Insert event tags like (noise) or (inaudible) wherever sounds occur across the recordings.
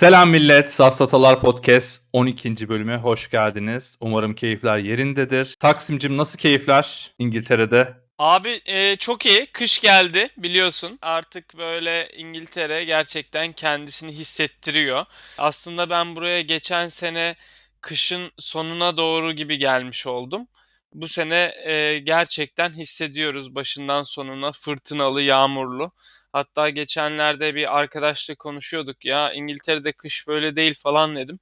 Selam millet, Safsatalar Podcast 12. bölüme hoş geldiniz. Umarım keyifler yerindedir. Taksimcim nasıl keyifler İngiltere'de? Abi e, çok iyi. Kış geldi biliyorsun. Artık böyle İngiltere gerçekten kendisini hissettiriyor. Aslında ben buraya geçen sene kışın sonuna doğru gibi gelmiş oldum. Bu sene e, gerçekten hissediyoruz başından sonuna fırtınalı, yağmurlu. Hatta geçenlerde bir arkadaşla konuşuyorduk ya İngiltere'de kış böyle değil falan dedim.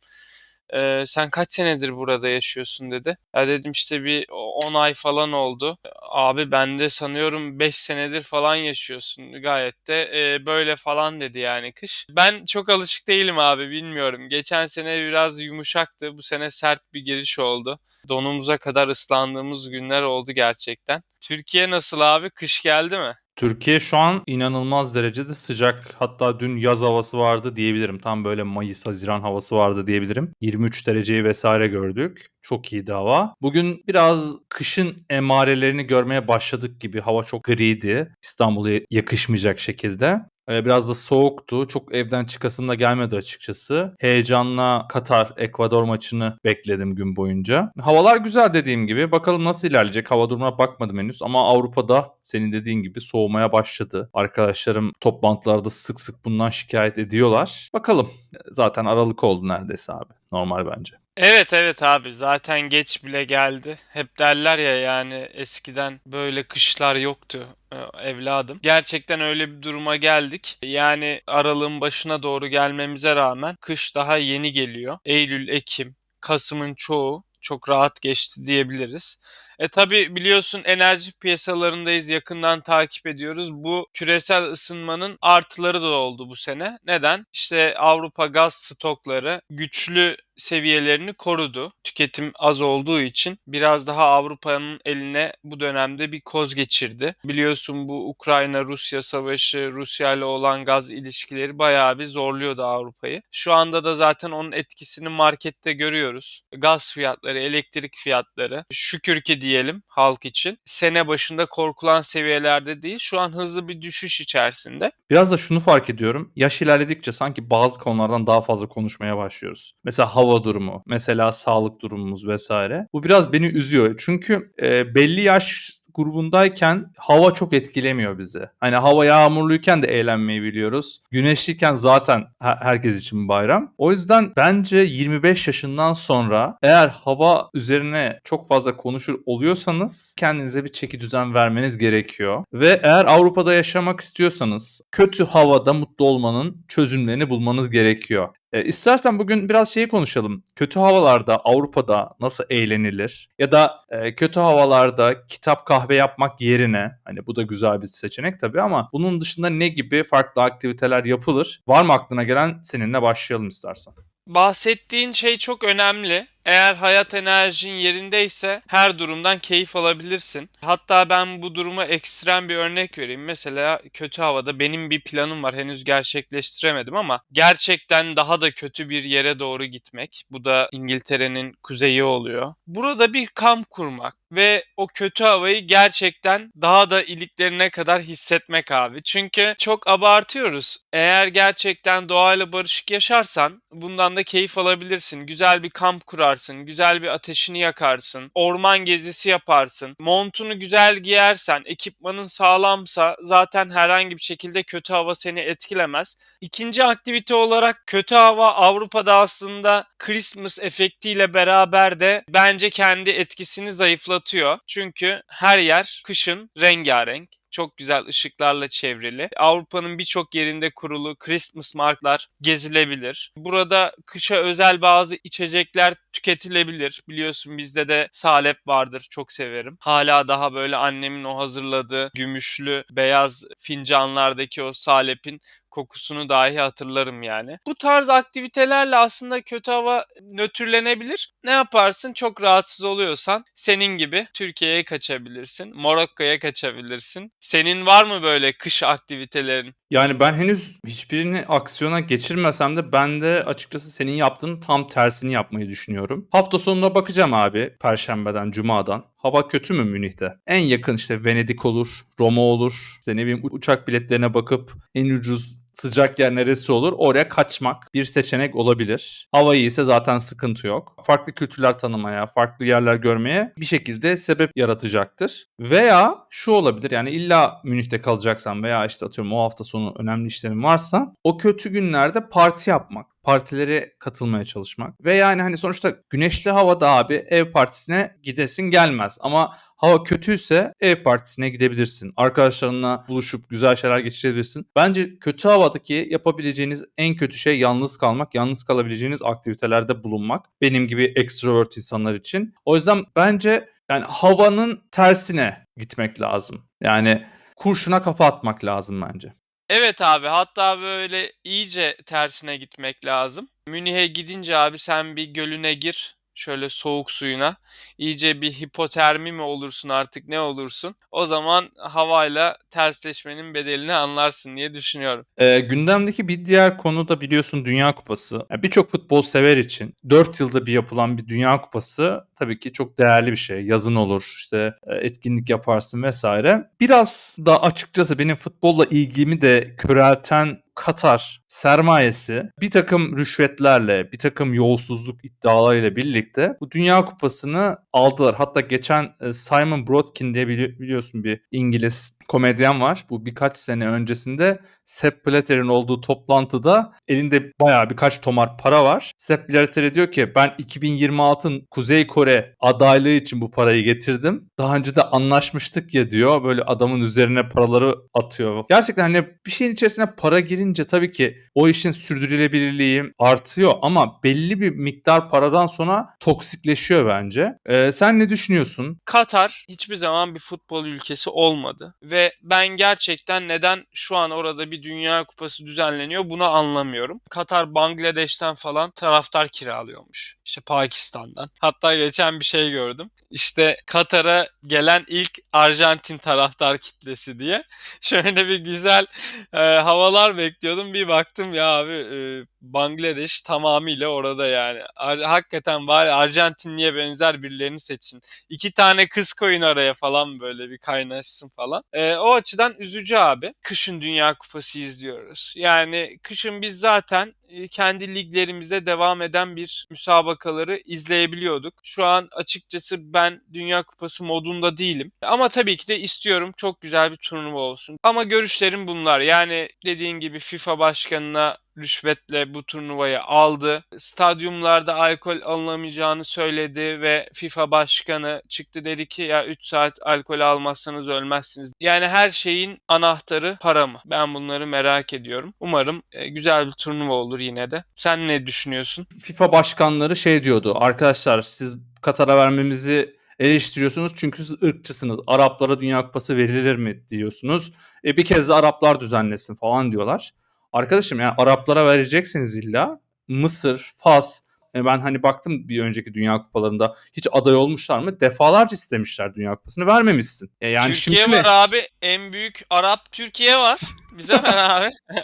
Ee, sen kaç senedir burada yaşıyorsun dedi. Ya dedim işte bir 10 ay falan oldu. Abi ben de sanıyorum 5 senedir falan yaşıyorsun. Gayet de e, böyle falan dedi yani kış. Ben çok alışık değilim abi bilmiyorum. Geçen sene biraz yumuşaktı. Bu sene sert bir giriş oldu. Donumuza kadar ıslandığımız günler oldu gerçekten. Türkiye nasıl abi? Kış geldi mi? Türkiye şu an inanılmaz derecede sıcak. Hatta dün yaz havası vardı diyebilirim. Tam böyle Mayıs, Haziran havası vardı diyebilirim. 23 dereceyi vesaire gördük. Çok iyiydi hava. Bugün biraz kışın emarelerini görmeye başladık gibi. Hava çok griydi. İstanbul'a yakışmayacak şekilde. Ee, biraz da soğuktu. Çok evden çıkasım da gelmedi açıkçası. Heyecanla Katar, Ekvador maçını bekledim gün boyunca. Havalar güzel dediğim gibi. Bakalım nasıl ilerleyecek. Hava durumuna bakmadım henüz ama Avrupa'da senin dediğin gibi soğumaya başladı. Arkadaşlarım toplantılarda sık sık bundan şikayet ediyorlar. Bakalım. Zaten Aralık oldu neredeyse abi. Normal bence. Evet evet abi zaten geç bile geldi. Hep derler ya yani eskiden böyle kışlar yoktu e, evladım. Gerçekten öyle bir duruma geldik. Yani aralığın başına doğru gelmemize rağmen kış daha yeni geliyor. Eylül, Ekim, Kasım'ın çoğu çok rahat geçti diyebiliriz. E tabi biliyorsun enerji piyasalarındayız yakından takip ediyoruz. Bu küresel ısınmanın artıları da oldu bu sene. Neden? İşte Avrupa gaz stokları güçlü seviyelerini korudu. Tüketim az olduğu için biraz daha Avrupa'nın eline bu dönemde bir koz geçirdi. Biliyorsun bu Ukrayna-Rusya savaşı, Rusya ile olan gaz ilişkileri bayağı bir zorluyordu Avrupa'yı. Şu anda da zaten onun etkisini markette görüyoruz. Gaz fiyatları, elektrik fiyatları şükür ki diyelim halk için sene başında korkulan seviyelerde değil. Şu an hızlı bir düşüş içerisinde. Biraz da şunu fark ediyorum. Yaş ilerledikçe sanki bazı konulardan daha fazla konuşmaya başlıyoruz. Mesela hava durumu, mesela sağlık durumumuz vesaire. Bu biraz beni üzüyor. Çünkü e, belli yaş grubundayken hava çok etkilemiyor bizi. Hani hava yağmurluyken de eğlenmeyi biliyoruz. Güneşliyken zaten herkes için bayram. O yüzden bence 25 yaşından sonra eğer hava üzerine çok fazla konuşur oluyorsanız kendinize bir çeki düzen vermeniz gerekiyor. Ve eğer Avrupa'da yaşamak istiyorsanız kötü havada mutlu olmanın çözümlerini bulmanız gerekiyor. E, istersen bugün biraz şeyi konuşalım. Kötü havalarda Avrupa'da nasıl eğlenilir? Ya da e, kötü havalarda kitap kahve yapmak yerine hani bu da güzel bir seçenek tabii ama bunun dışında ne gibi farklı aktiviteler yapılır? Var mı aklına gelen seninle başlayalım istersen. Bahsettiğin şey çok önemli. Eğer hayat enerjin yerindeyse her durumdan keyif alabilirsin. Hatta ben bu duruma ekstrem bir örnek vereyim. Mesela kötü havada benim bir planım var. Henüz gerçekleştiremedim ama gerçekten daha da kötü bir yere doğru gitmek. Bu da İngiltere'nin kuzeyi oluyor. Burada bir kamp kurmak ve o kötü havayı gerçekten daha da iliklerine kadar hissetmek abi. Çünkü çok abartıyoruz. Eğer gerçekten doğayla barışık yaşarsan bundan da keyif alabilirsin. Güzel bir kamp kurarsın yaparsın, güzel bir ateşini yakarsın, orman gezisi yaparsın, montunu güzel giyersen, ekipmanın sağlamsa zaten herhangi bir şekilde kötü hava seni etkilemez. İkinci aktivite olarak kötü hava Avrupa'da aslında Christmas efektiyle beraber de bence kendi etkisini zayıflatıyor. Çünkü her yer kışın rengarenk çok güzel ışıklarla çevrili. Avrupa'nın birçok yerinde kurulu Christmas marklar gezilebilir. Burada kışa özel bazı içecekler tüketilebilir. Biliyorsun bizde de salep vardır. Çok severim. Hala daha böyle annemin o hazırladığı gümüşlü beyaz fincanlardaki o salepin kokusunu dahi hatırlarım yani. Bu tarz aktivitelerle aslında kötü hava nötrlenebilir. Ne yaparsın? Çok rahatsız oluyorsan senin gibi Türkiye'ye kaçabilirsin. Morokko'ya kaçabilirsin. Senin var mı böyle kış aktivitelerin? Yani ben henüz hiçbirini aksiyona geçirmesem de ben de açıkçası senin yaptığın tam tersini yapmayı düşünüyorum. Hafta sonuna bakacağım abi Perşembeden, Cuma'dan. Hava kötü mü Münih'te? En yakın işte Venedik olur, Roma olur. İşte ne bileyim uçak biletlerine bakıp en ucuz sıcak yer neresi olur? Oraya kaçmak bir seçenek olabilir. Hava iyi ise zaten sıkıntı yok. Farklı kültürler tanımaya, farklı yerler görmeye bir şekilde sebep yaratacaktır. Veya şu olabilir yani illa Münih'te kalacaksan veya işte atıyorum o hafta sonu önemli işlerin varsa o kötü günlerde parti yapmak partilere katılmaya çalışmak. Ve yani hani sonuçta güneşli havada abi ev partisine gidesin gelmez. Ama hava kötüyse ev partisine gidebilirsin. Arkadaşlarınla buluşup güzel şeyler geçirebilirsin. Bence kötü havadaki yapabileceğiniz en kötü şey yalnız kalmak. Yalnız kalabileceğiniz aktivitelerde bulunmak. Benim gibi extrovert insanlar için. O yüzden bence yani havanın tersine gitmek lazım. Yani kurşuna kafa atmak lazım bence. Evet abi hatta böyle iyice tersine gitmek lazım. Münih'e gidince abi sen bir gölüne gir. Şöyle soğuk suyuna. İyice bir hipotermi mi olursun artık ne olursun. O zaman havayla tersleşmenin bedelini anlarsın diye düşünüyorum. Ee, gündemdeki bir diğer konu da biliyorsun Dünya Kupası. Yani Birçok futbol sever için 4 yılda bir yapılan bir Dünya Kupası tabii ki çok değerli bir şey. Yazın olur işte e, etkinlik yaparsın vesaire. Biraz da açıkçası benim futbolla ilgimi de körelten Katar sermayesi bir takım rüşvetlerle, bir takım yolsuzluk iddialarıyla birlikte bu Dünya Kupası'nı aldılar. Hatta geçen e, Simon Brodkin diye bili- biliyorsun bir İngiliz komedyen var. Bu birkaç sene öncesinde Sepp Blatter'in olduğu toplantıda elinde bayağı birkaç tomar para var. Sepp Blatter'e diyor ki ben 2026'ın Kuzey Kore adaylığı için bu parayı getirdim. Daha önce de anlaşmıştık ya diyor. Böyle adamın üzerine paraları atıyor. Gerçekten hani bir şeyin içerisine para girince tabii ki o işin sürdürülebilirliği artıyor ama belli bir miktar paradan sonra toksikleşiyor bence. Ee, sen ne düşünüyorsun? Katar hiçbir zaman bir futbol ülkesi olmadı ve ben gerçekten neden şu an orada bir Dünya Kupası düzenleniyor bunu anlamıyorum. Katar Bangladeş'ten falan taraftar kiralıyormuş. İşte Pakistan'dan. Hatta geçen bir şey gördüm. İşte Katar'a gelen ilk Arjantin taraftar kitlesi diye. (laughs) Şöyle bir güzel e, havalar bekliyordum. Bir baktım ya abi e, Bangladeş tamamıyla orada yani. Ar- hakikaten bari Arjantinli'ye benzer birilerini seçin. İki tane kız koyun araya falan böyle bir kaynaşsın falan. E, o açıdan üzücü abi. Kışın Dünya Kupası izliyoruz. Yani kışın biz zaten e, kendi liglerimizde devam eden bir müsabakaları izleyebiliyorduk. Şu an açıkçası ben Dünya Kupası modunda değilim. Ama tabii ki de istiyorum çok güzel bir turnuva olsun. Ama görüşlerim bunlar. Yani dediğin gibi FIFA başkanına rüşvetle bu turnuvayı aldı. Stadyumlarda alkol alınamayacağını söyledi ve FIFA başkanı çıktı dedi ki ya 3 saat alkol almazsanız ölmezsiniz. Yani her şeyin anahtarı para mı? Ben bunları merak ediyorum. Umarım e, güzel bir turnuva olur yine de. Sen ne düşünüyorsun? FIFA başkanları şey diyordu. Arkadaşlar siz Katar'a vermemizi eleştiriyorsunuz çünkü siz ırkçısınız. Araplara Dünya Kupası verilir mi diyorsunuz. E, bir kez de Araplar düzenlesin falan diyorlar. Arkadaşım yani Araplara verecekseniz illa Mısır, Fas e, ben hani baktım bir önceki Dünya Kupalarında hiç aday olmuşlar mı? Defalarca istemişler Dünya Kupası'nı vermemişsin. E, yani Türkiye şimdi var abi. En büyük Arap Türkiye var. Bize ver abi. (laughs)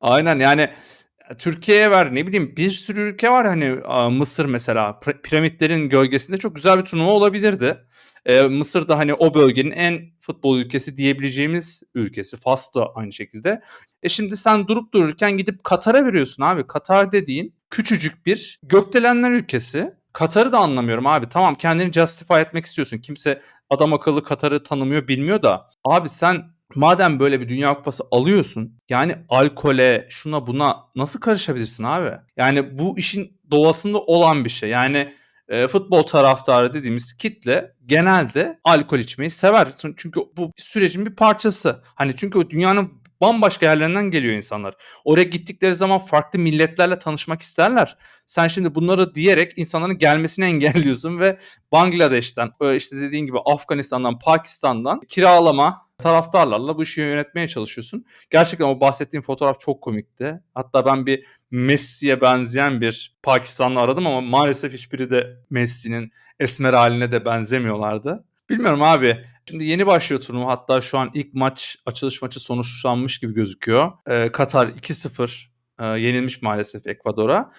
Aynen yani Türkiye'ye ver ne bileyim bir sürü ülke var hani Mısır mesela Pir- piramitlerin gölgesinde çok güzel bir turnuva olabilirdi. Ee, Mısır da hani o bölgenin en futbol ülkesi diyebileceğimiz ülkesi. Fas da aynı şekilde. E şimdi sen durup dururken gidip Katar'a veriyorsun abi. Katar dediğin küçücük bir gökdelenler ülkesi. Katar'ı da anlamıyorum abi. Tamam kendini justify etmek istiyorsun. Kimse adam akıllı Katar'ı tanımıyor bilmiyor da. Abi sen madem böyle bir Dünya Kupası alıyorsun yani alkole şuna buna nasıl karışabilirsin abi? Yani bu işin doğasında olan bir şey. Yani e, futbol taraftarı dediğimiz kitle genelde alkol içmeyi sever. Çünkü bu sürecin bir parçası. Hani çünkü o dünyanın bambaşka yerlerinden geliyor insanlar. Oraya gittikleri zaman farklı milletlerle tanışmak isterler. Sen şimdi bunları diyerek insanların gelmesini (laughs) engelliyorsun ve Bangladeş'ten, e, işte dediğin gibi Afganistan'dan, Pakistan'dan kiralama taraftarlarla bu işi yönetmeye çalışıyorsun. Gerçekten o bahsettiğim fotoğraf çok komikti. Hatta ben bir Messi'ye benzeyen bir Pakistanlı aradım ama maalesef hiçbiri de Messi'nin esmer haline de benzemiyorlardı. Bilmiyorum abi. Şimdi yeni başlıyor turnuva. Hatta şu an ilk maç, açılış maçı sonuçlanmış gibi gözüküyor. Ee, Katar 2-0 e, yenilmiş maalesef Ekvador'a.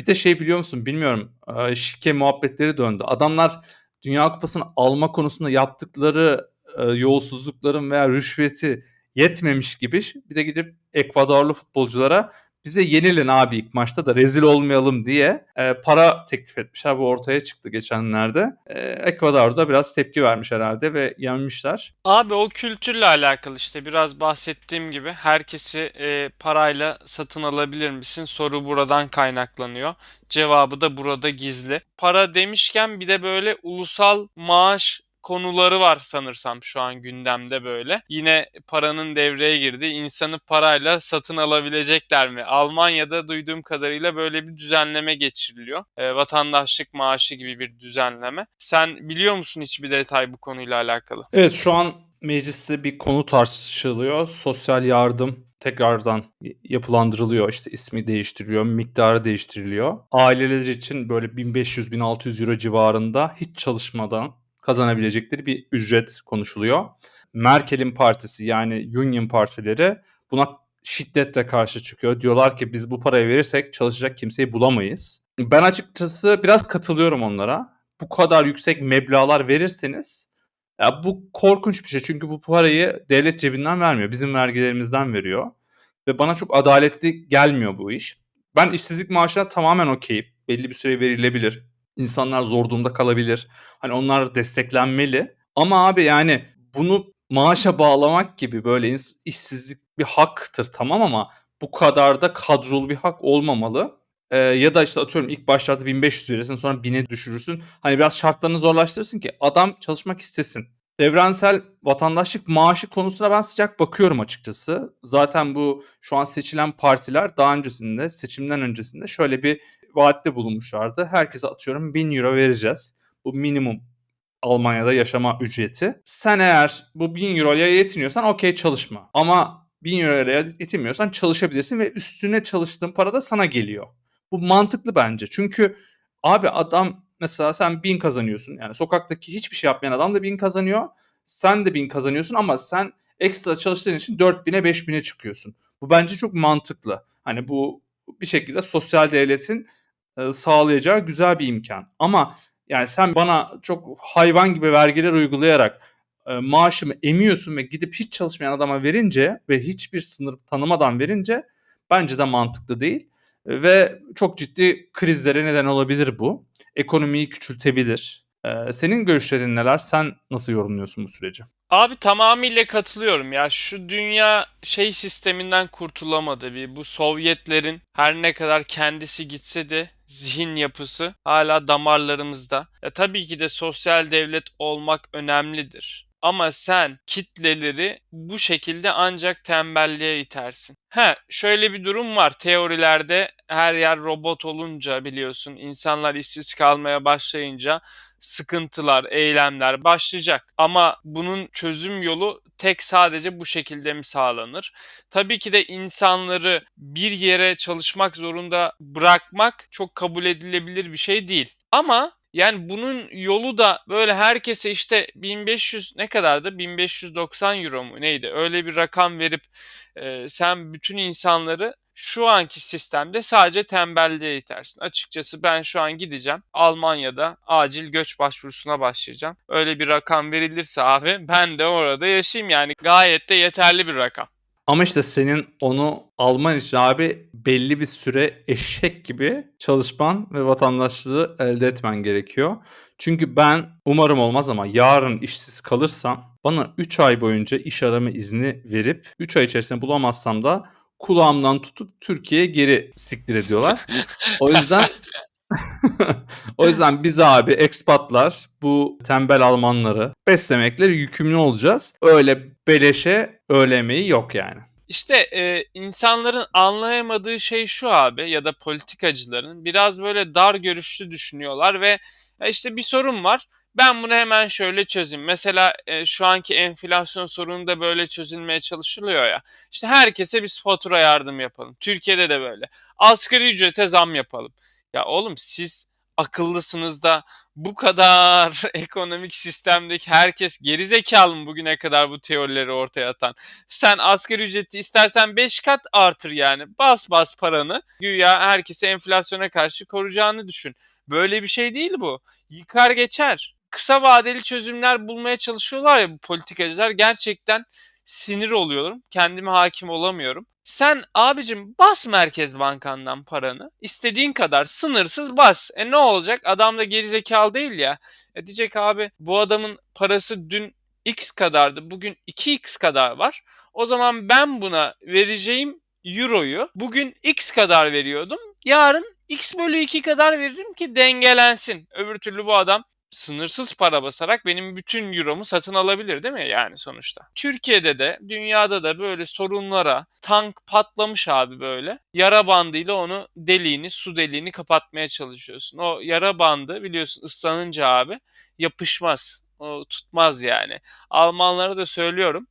Bir de şey biliyor musun bilmiyorum. E, şike muhabbetleri döndü. Adamlar Dünya Kupası'nı alma konusunda yaptıkları e, yolsuzlukların veya rüşveti yetmemiş gibi bir de gidip Ekvadorlu futbolculara bize yenilin abi ilk maçta da rezil olmayalım diye e, para teklif etmişler. Bu ortaya çıktı geçenlerde. E, Ekvador'da biraz tepki vermiş herhalde ve yenmişler. Abi o kültürle alakalı işte biraz bahsettiğim gibi herkesi e, parayla satın alabilir misin? Soru buradan kaynaklanıyor. Cevabı da burada gizli. Para demişken bir de böyle ulusal maaş konuları var sanırsam şu an gündemde böyle. Yine paranın devreye girdi. İnsanı parayla satın alabilecekler mi? Almanya'da duyduğum kadarıyla böyle bir düzenleme geçiriliyor. E, vatandaşlık maaşı gibi bir düzenleme. Sen biliyor musun hiçbir detay bu konuyla alakalı? Evet şu an mecliste bir konu tartışılıyor. Sosyal yardım tekrardan yapılandırılıyor. İşte ismi değiştiriliyor, miktarı değiştiriliyor. Aileler için böyle 1500-1600 euro civarında hiç çalışmadan kazanabilecekleri bir ücret konuşuluyor. Merkel'in partisi yani Union partileri buna şiddetle karşı çıkıyor. Diyorlar ki biz bu parayı verirsek çalışacak kimseyi bulamayız. Ben açıkçası biraz katılıyorum onlara. Bu kadar yüksek meblalar verirseniz ya bu korkunç bir şey. Çünkü bu parayı devlet cebinden vermiyor. Bizim vergilerimizden veriyor. Ve bana çok adaletli gelmiyor bu iş. Ben işsizlik maaşına tamamen okeyim. Belli bir süre verilebilir. İnsanlar zor durumda kalabilir. Hani onlar desteklenmeli. Ama abi yani bunu maaşa bağlamak gibi böyle işsizlik bir haktır tamam ama bu kadar da kadrolu bir hak olmamalı. Ee, ya da işte atıyorum ilk başlarda 1500 verirsin sonra 1000'e düşürürsün. Hani biraz şartlarını zorlaştırırsın ki adam çalışmak istesin. Evrensel vatandaşlık maaşı konusuna ben sıcak bakıyorum açıkçası. Zaten bu şu an seçilen partiler daha öncesinde seçimden öncesinde şöyle bir vaatte bulunmuşlardı. Herkese atıyorum 1000 euro vereceğiz. Bu minimum Almanya'da yaşama ücreti. Sen eğer bu 1000 euroya yetiniyorsan okey çalışma. Ama 1000 euroya yetinmiyorsan çalışabilirsin ve üstüne çalıştığın para da sana geliyor. Bu mantıklı bence. Çünkü abi adam mesela sen 1000 kazanıyorsun. Yani sokaktaki hiçbir şey yapmayan adam da 1000 kazanıyor. Sen de 1000 kazanıyorsun ama sen ekstra çalıştığın için 4000'e 5000'e çıkıyorsun. Bu bence çok mantıklı. Hani bu bir şekilde sosyal devletin e, sağlayacağı güzel bir imkan. Ama yani sen bana çok hayvan gibi vergiler uygulayarak e, maaşımı emiyorsun ve gidip hiç çalışmayan adama verince ve hiçbir sınır tanımadan verince bence de mantıklı değil. Ve çok ciddi krizlere neden olabilir bu. Ekonomiyi küçültebilir. Ee, senin görüşlerin neler? Sen nasıl yorumluyorsun bu süreci? Abi tamamıyla katılıyorum ya. Şu dünya şey sisteminden kurtulamadı bir. Bu Sovyetlerin her ne kadar kendisi gitse de zihin yapısı hala damarlarımızda. Ya tabii ki de sosyal devlet olmak önemlidir. Ama sen kitleleri bu şekilde ancak tembelliğe itersin. Ha, şöyle bir durum var. Teorilerde her yer robot olunca biliyorsun insanlar işsiz kalmaya başlayınca sıkıntılar, eylemler başlayacak. Ama bunun çözüm yolu tek sadece bu şekilde mi sağlanır? Tabii ki de insanları bir yere çalışmak zorunda bırakmak çok kabul edilebilir bir şey değil. Ama yani bunun yolu da böyle herkese işte 1500 ne kadardı? 1590 euro mu neydi? Öyle bir rakam verip e, sen bütün insanları şu anki sistemde sadece tembelliğe itersin. Açıkçası ben şu an gideceğim Almanya'da acil göç başvurusuna başlayacağım. Öyle bir rakam verilirse abi ben de orada yaşayayım yani gayet de yeterli bir rakam. Ama işte senin onu alman için abi belli bir süre eşek gibi çalışman ve vatandaşlığı elde etmen gerekiyor. Çünkü ben umarım olmaz ama yarın işsiz kalırsam bana 3 ay boyunca iş arama izni verip 3 ay içerisinde bulamazsam da kulağımdan tutup Türkiye'ye geri siktir ediyorlar. O yüzden (laughs) o yüzden biz abi ekspatlar bu tembel Almanları beslemekle yükümlü olacağız. Öyle beleşe öyle emeği yok yani. İşte e, insanların anlayamadığı şey şu abi ya da politikacıların biraz böyle dar görüşlü düşünüyorlar ve ya işte bir sorun var. Ben bunu hemen şöyle çözeyim. Mesela e, şu anki enflasyon sorunu da böyle çözülmeye çalışılıyor ya. İşte herkese biz fatura yardım yapalım. Türkiye'de de böyle. Asgari ücrete zam yapalım. Ya oğlum siz akıllısınız da bu kadar (laughs) ekonomik sistemdeki herkes geri zekalı mı bugüne kadar bu teorileri ortaya atan? Sen asgari ücreti istersen 5 kat artır yani. Bas bas paranı. Güya herkesi enflasyona karşı koruyacağını düşün. Böyle bir şey değil bu. Yıkar geçer. Kısa vadeli çözümler bulmaya çalışıyorlar ya bu politikacılar. Gerçekten sinir oluyorum. Kendime hakim olamıyorum. Sen abicim bas Merkez Bankan'dan paranı. istediğin kadar sınırsız bas. E ne olacak? Adam da gerizekalı değil ya. E diyecek abi bu adamın parası dün X kadardı. Bugün 2X kadar var. O zaman ben buna vereceğim Euro'yu bugün X kadar veriyordum. Yarın X bölü 2 kadar veririm ki dengelensin. Öbür türlü bu adam sınırsız para basarak benim bütün euromu satın alabilir değil mi yani sonuçta? Türkiye'de de dünyada da böyle sorunlara tank patlamış abi böyle. Yara bandıyla onu deliğini su deliğini kapatmaya çalışıyorsun. O yara bandı biliyorsun ıslanınca abi yapışmaz. O tutmaz yani. Almanlara da söylüyorum.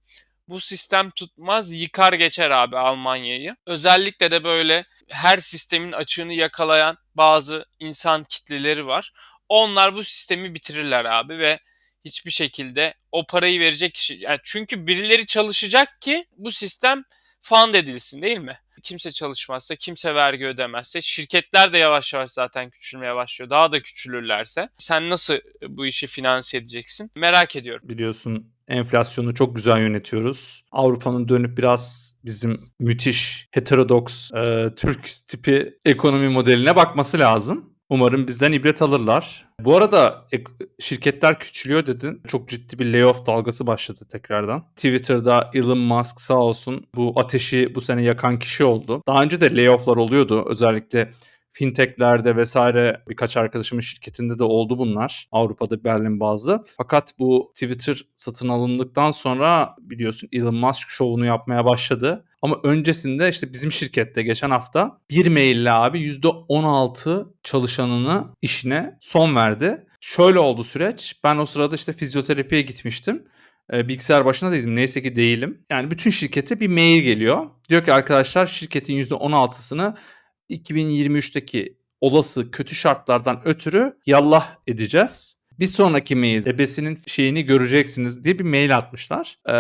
Bu sistem tutmaz yıkar geçer abi Almanya'yı. Özellikle de böyle her sistemin açığını yakalayan bazı insan kitleleri var. Onlar bu sistemi bitirirler abi ve hiçbir şekilde o parayı verecek kişi yani çünkü birileri çalışacak ki bu sistem fund edilsin değil mi? Kimse çalışmazsa, kimse vergi ödemezse, şirketler de yavaş yavaş zaten küçülmeye başlıyor. Daha da küçülürlerse sen nasıl bu işi finanse edeceksin? Merak ediyorum. Biliyorsun enflasyonu çok güzel yönetiyoruz. Avrupa'nın dönüp biraz bizim müthiş heterodoks e, Türk tipi ekonomi modeline bakması lazım. Umarım bizden ibret alırlar. Bu arada şirketler küçülüyor dedin. Çok ciddi bir layoff dalgası başladı tekrardan. Twitter'da Elon Musk sağ olsun bu ateşi bu sene yakan kişi oldu. Daha önce de layofflar oluyordu. Özellikle fintechlerde vesaire birkaç arkadaşımın şirketinde de oldu bunlar. Avrupa'da Berlin bazı. Fakat bu Twitter satın alındıktan sonra biliyorsun Elon Musk şovunu yapmaya başladı. Ama öncesinde işte bizim şirkette geçen hafta bir maille abi %16 çalışanını işine son verdi. Şöyle oldu süreç. Ben o sırada işte fizyoterapiye gitmiştim bilgisayar başına değildim. Neyse ki değilim. Yani bütün şirkete bir mail geliyor. Diyor ki arkadaşlar şirketin %16'sını 2023'teki olası kötü şartlardan ötürü yallah edeceğiz. Bir sonraki mail ebesinin şeyini göreceksiniz diye bir mail atmışlar. Ee,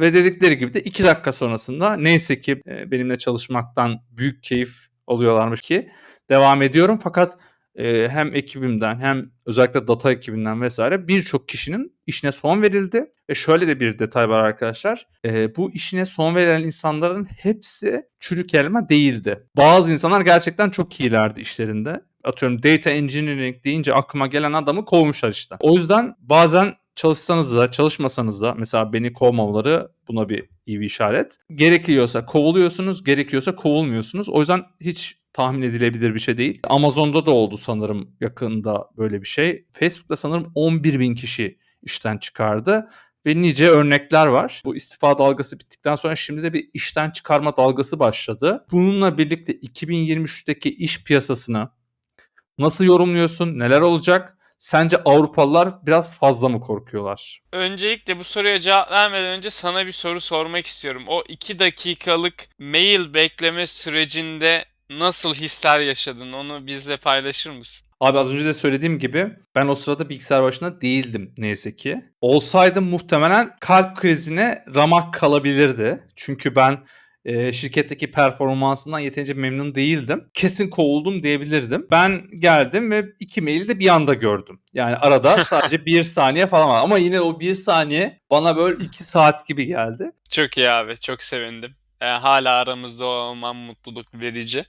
ve dedikleri gibi de iki dakika sonrasında neyse ki benimle çalışmaktan büyük keyif alıyorlarmış ki devam ediyorum. Fakat e, hem ekibimden hem özellikle data ekibinden vesaire birçok kişinin işine son verildi. Ve şöyle de bir detay var arkadaşlar. E, bu işine son verilen insanların hepsi çürük elma değildi. Bazı insanlar gerçekten çok iyilerdi işlerinde. Atıyorum data engineering deyince aklıma gelen adamı kovmuşlar işte. O yüzden bazen çalışsanız da çalışmasanız da mesela beni kovmamaları buna bir iyi bir işaret. Gerekiyorsa kovuluyorsunuz, gerekiyorsa kovulmuyorsunuz. O yüzden hiç tahmin edilebilir bir şey değil. Amazon'da da oldu sanırım yakında böyle bir şey. Facebook'ta sanırım 11 bin kişi işten çıkardı ve nice örnekler var. Bu istifa dalgası bittikten sonra şimdi de bir işten çıkarma dalgası başladı. Bununla birlikte 2023'teki iş piyasasını nasıl yorumluyorsun? Neler olacak? Sence Avrupalılar biraz fazla mı korkuyorlar? Öncelikle bu soruya cevap vermeden önce sana bir soru sormak istiyorum. O 2 dakikalık mail bekleme sürecinde nasıl hisler yaşadın onu bizle paylaşır mısın? Abi az önce de söylediğim gibi ben o sırada bilgisayar başında değildim neyse ki. Olsaydım muhtemelen kalp krizine ramak kalabilirdi. Çünkü ben e, şirketteki performansından yeterince memnun değildim. Kesin kovuldum diyebilirdim. Ben geldim ve iki maili de bir anda gördüm. Yani arada (laughs) sadece bir saniye falan var. Ama yine o bir saniye bana böyle iki saat gibi geldi. Çok iyi abi. Çok sevindim. Yani hala aramızda olman mutluluk verici.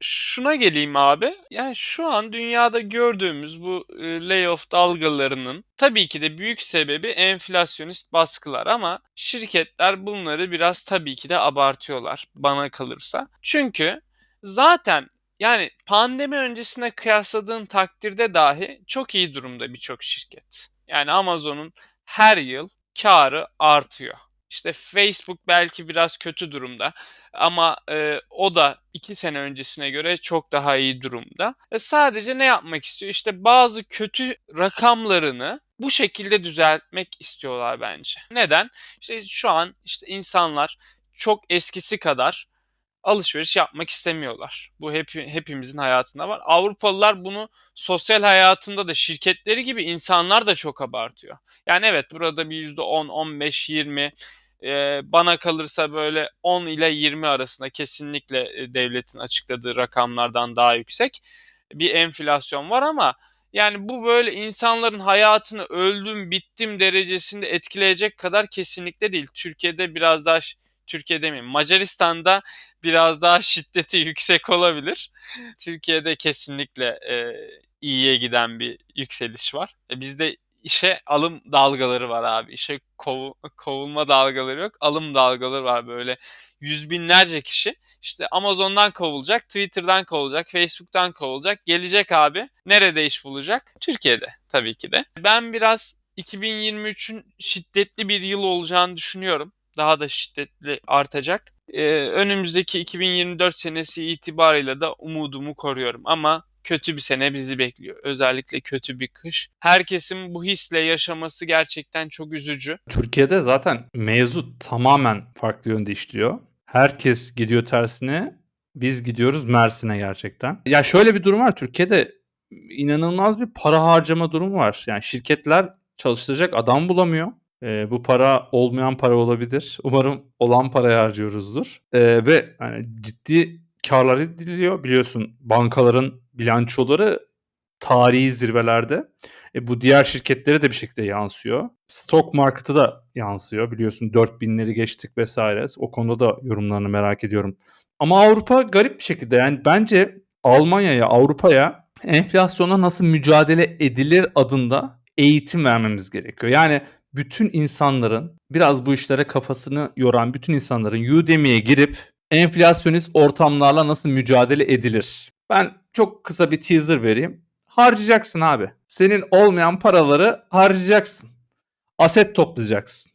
Şuna geleyim abi. Yani şu an dünyada gördüğümüz bu e, layoff dalgalarının tabii ki de büyük sebebi enflasyonist baskılar ama şirketler bunları biraz tabii ki de abartıyorlar bana kalırsa. Çünkü zaten yani pandemi öncesine kıyasladığın takdirde dahi çok iyi durumda birçok şirket. Yani Amazon'un her yıl karı artıyor. İşte Facebook belki biraz kötü durumda ama e, o da iki sene öncesine göre çok daha iyi durumda. E, sadece ne yapmak istiyor? İşte bazı kötü rakamlarını bu şekilde düzeltmek istiyorlar bence. Neden? İşte şu an işte insanlar çok eskisi kadar alışveriş yapmak istemiyorlar. Bu hep, hepimizin hayatında var. Avrupalılar bunu sosyal hayatında da şirketleri gibi insanlar da çok abartıyor. Yani evet burada bir %10, 15, 20 e, bana kalırsa böyle 10 ile 20 arasında kesinlikle devletin açıkladığı rakamlardan daha yüksek bir enflasyon var ama Yani bu böyle insanların hayatını öldüm bittim derecesinde etkileyecek kadar kesinlikle değil. Türkiye'de biraz daha Türkiye demeyeyim Macaristan'da biraz daha şiddeti (laughs) yüksek olabilir. Türkiye'de kesinlikle e, iyiye giden bir yükseliş var. E, bizde işe alım dalgaları var abi. İşe kovu, kovulma dalgaları yok. Alım dalgaları var böyle. Yüz binlerce kişi işte Amazon'dan kovulacak, Twitter'dan kovulacak, Facebook'tan kovulacak. Gelecek abi. Nerede iş bulacak? Türkiye'de tabii ki de. Ben biraz 2023'ün şiddetli bir yıl olacağını düşünüyorum. Daha da şiddetli artacak. Ee, önümüzdeki 2024 senesi itibarıyla da umudumu koruyorum. Ama kötü bir sene bizi bekliyor. Özellikle kötü bir kış. Herkesin bu hisle yaşaması gerçekten çok üzücü. Türkiye'de zaten mevzu tamamen farklı yönde işliyor. Herkes gidiyor tersine. Biz gidiyoruz Mersin'e gerçekten. Ya şöyle bir durum var. Türkiye'de inanılmaz bir para harcama durumu var. Yani şirketler çalıştıracak adam bulamıyor. E, bu para olmayan para olabilir. Umarım olan parayı harcıyoruzdur. E, ve yani ciddi karlar ediliyor. Biliyorsun bankaların bilançoları tarihi zirvelerde. E, bu diğer şirketlere de bir şekilde yansıyor. Stock market'a da yansıyor. Biliyorsun 4000'leri geçtik vesaire. O konuda da yorumlarını merak ediyorum. Ama Avrupa garip bir şekilde yani bence Almanya'ya, Avrupa'ya enflasyona nasıl mücadele edilir adında eğitim vermemiz gerekiyor. Yani bütün insanların biraz bu işlere kafasını yoran bütün insanların Udemy'ye girip enflasyonist ortamlarla nasıl mücadele edilir? Ben çok kısa bir teaser vereyim. Harcayacaksın abi. Senin olmayan paraları harcayacaksın. Aset toplayacaksın.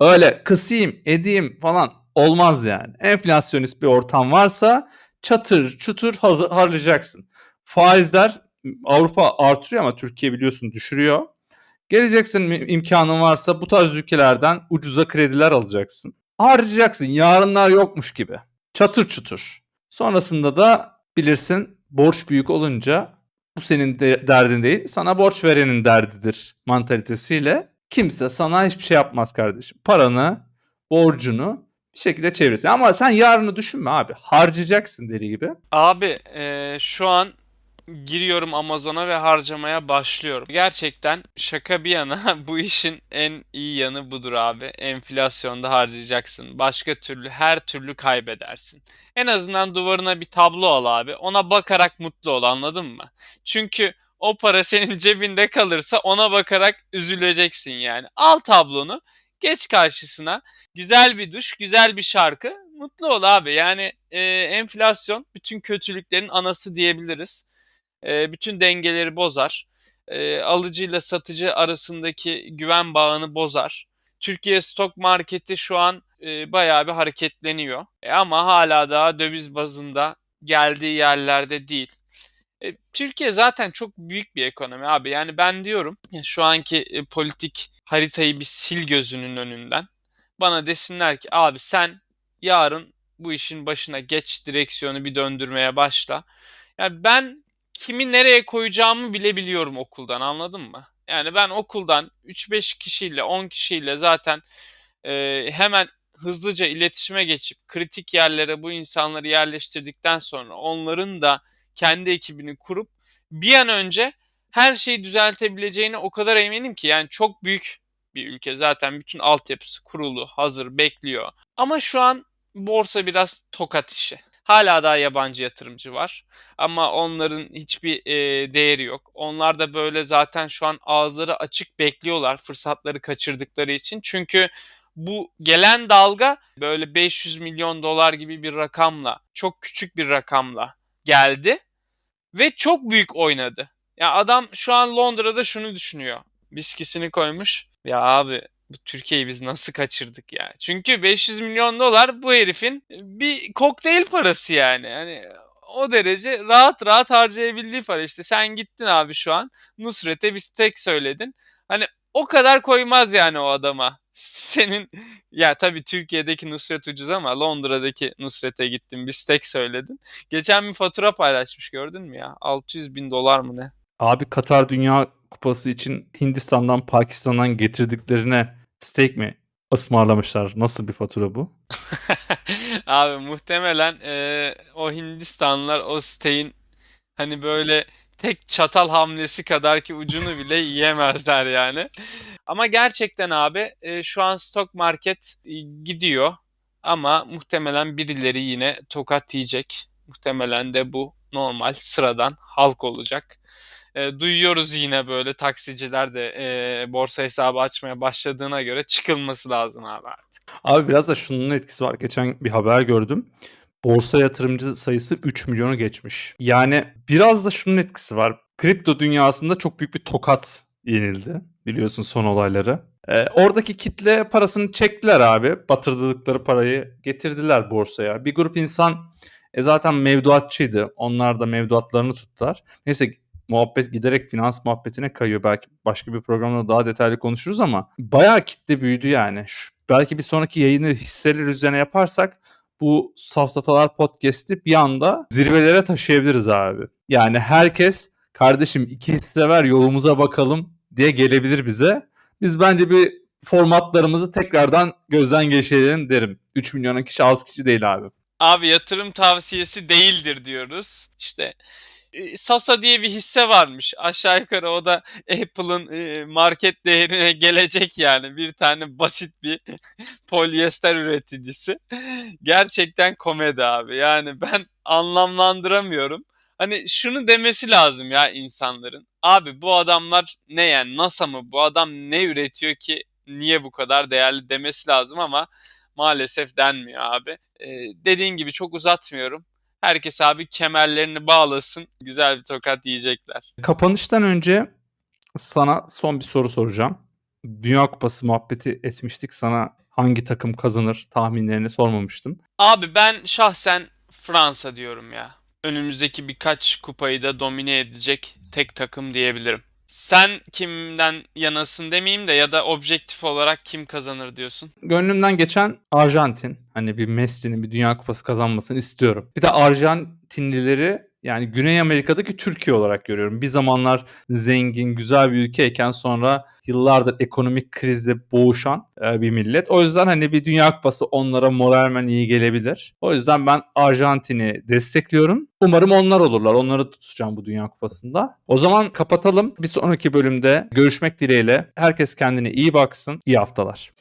Öyle kısayım, edeyim falan olmaz yani. Enflasyonist bir ortam varsa çatır çutur harcayacaksın. Faizler Avrupa artırıyor ama Türkiye biliyorsun düşürüyor. Geleceksin imkanın varsa bu tarz ülkelerden ucuza krediler alacaksın. Harcayacaksın yarınlar yokmuş gibi. Çatır çutur. Sonrasında da bilirsin borç büyük olunca bu senin de derdin değil sana borç verenin derdidir mantalitesiyle kimse sana hiçbir şey yapmaz kardeşim. Paranı, borcunu bir şekilde çevirsin. Ama sen yarını düşünme abi. Harcayacaksın deli gibi. Abi e, şu an giriyorum Amazon'a ve harcamaya başlıyorum. Gerçekten şaka bir yana (laughs) bu işin en iyi yanı budur abi. Enflasyonda harcayacaksın. Başka türlü her türlü kaybedersin. En azından duvarına bir tablo al abi. Ona bakarak mutlu ol anladın mı? Çünkü o para senin (laughs) cebinde kalırsa ona bakarak üzüleceksin yani. Al tablonu, geç karşısına. Güzel bir duş, güzel bir şarkı. Mutlu ol abi. Yani e, enflasyon bütün kötülüklerin anası diyebiliriz e, bütün dengeleri bozar. E, alıcıyla satıcı arasındaki güven bağını bozar. Türkiye stok marketi şu an e, bayağı bir hareketleniyor. E, ama hala daha döviz bazında geldiği yerlerde değil. E, Türkiye zaten çok büyük bir ekonomi abi. Yani ben diyorum şu anki e, politik haritayı bir sil gözünün önünden. Bana desinler ki abi sen yarın bu işin başına geç direksiyonu bir döndürmeye başla. Yani ben kimi nereye koyacağımı bile biliyorum okuldan anladın mı? Yani ben okuldan 3-5 kişiyle 10 kişiyle zaten e, hemen hızlıca iletişime geçip kritik yerlere bu insanları yerleştirdikten sonra onların da kendi ekibini kurup bir an önce her şeyi düzeltebileceğine o kadar eminim ki yani çok büyük bir ülke zaten bütün altyapısı kurulu, hazır, bekliyor. Ama şu an borsa biraz tokat işi. Hala daha yabancı yatırımcı var. Ama onların hiçbir e, değeri yok. Onlar da böyle zaten şu an ağızları açık bekliyorlar fırsatları kaçırdıkları için. Çünkü bu gelen dalga böyle 500 milyon dolar gibi bir rakamla, çok küçük bir rakamla geldi ve çok büyük oynadı. Ya adam şu an Londra'da şunu düşünüyor. Biskisini koymuş. Ya abi bu Türkiye'yi biz nasıl kaçırdık ya? Çünkü 500 milyon dolar bu herifin bir kokteyl parası yani. Hani o derece rahat rahat harcayabildiği para işte. Sen gittin abi şu an Nusret'e bir steak söyledin. Hani o kadar koymaz yani o adama. (laughs) Senin ya tabii Türkiye'deki Nusret ucuz ama Londra'daki Nusret'e gittin bir steak söyledin. Geçen bir fatura paylaşmış gördün mü ya? 600 bin dolar mı ne? Abi Katar Dünya Kupası için Hindistan'dan Pakistan'dan getirdiklerine steak mi ısmarlamışlar? Nasıl bir fatura bu? (laughs) Abi muhtemelen e, o Hindistanlılar o steak'in hani böyle tek çatal hamlesi kadar ki ucunu bile yiyemezler yani. Ama gerçekten abi e, şu an stok market e, gidiyor ama muhtemelen birileri yine tokat yiyecek. Muhtemelen de bu normal sıradan halk olacak. E, duyuyoruz yine böyle taksiciler de e, borsa hesabı açmaya başladığına göre çıkılması lazım abi artık. Abi biraz da şunun etkisi var. Geçen bir haber gördüm. Borsa yatırımcı sayısı 3 milyonu geçmiş. Yani biraz da şunun etkisi var. Kripto dünyasında çok büyük bir tokat yenildi. Biliyorsun son olayları. Ee, oradaki kitle parasını çektiler abi. Batırdıkları parayı getirdiler borsaya. Bir grup insan e, zaten mevduatçıydı. Onlar da mevduatlarını tuttular. Neyse muhabbet giderek finans muhabbetine kayıyor. Belki başka bir programda daha detaylı konuşuruz ama bayağı kitle büyüdü yani. Şu, belki bir sonraki yayını hisseler üzerine yaparsak bu Safsatalar Podcast'i bir anda zirvelere taşıyabiliriz abi. Yani herkes kardeşim iki hisse ver yolumuza bakalım diye gelebilir bize. Biz bence bir formatlarımızı tekrardan gözden geçirelim derim. 3 milyona kişi az kişi değil abi. Abi yatırım tavsiyesi değildir diyoruz. İşte Sasa diye bir hisse varmış. Aşağı yukarı o da (laughs) Apple'ın e, market değerine gelecek yani. Bir tane basit bir (laughs) polyester üreticisi. Gerçekten komedi abi. Yani ben anlamlandıramıyorum. Hani şunu demesi lazım ya insanların. Abi bu adamlar ne yani NASA mı? Bu adam ne üretiyor ki niye bu kadar değerli demesi lazım ama maalesef denmiyor abi. Ee, dediğin gibi çok uzatmıyorum. Herkes abi kemerlerini bağlasın. Güzel bir tokat yiyecekler. Kapanıştan önce sana son bir soru soracağım. Dünya Kupası muhabbeti etmiştik. Sana hangi takım kazanır tahminlerini sormamıştım. Abi ben şahsen Fransa diyorum ya. Önümüzdeki birkaç kupayı da domine edecek tek takım diyebilirim. Sen kimden yanasın demeyeyim de ya da objektif olarak kim kazanır diyorsun? Gönlümden geçen Arjantin. Hani bir Messi'nin bir Dünya Kupası kazanmasını istiyorum. Bir de Arjantinlileri yani Güney Amerika'daki Türkiye olarak görüyorum. Bir zamanlar zengin, güzel bir ülkeyken sonra yıllardır ekonomik krizle boğuşan e, bir millet. O yüzden hani bir Dünya Kupası onlara moralmen iyi gelebilir. O yüzden ben Arjantin'i destekliyorum. Umarım onlar olurlar. Onları tutacağım bu Dünya Kupası'nda. O zaman kapatalım. Bir sonraki bölümde görüşmek dileğiyle. Herkes kendine iyi baksın. İyi haftalar.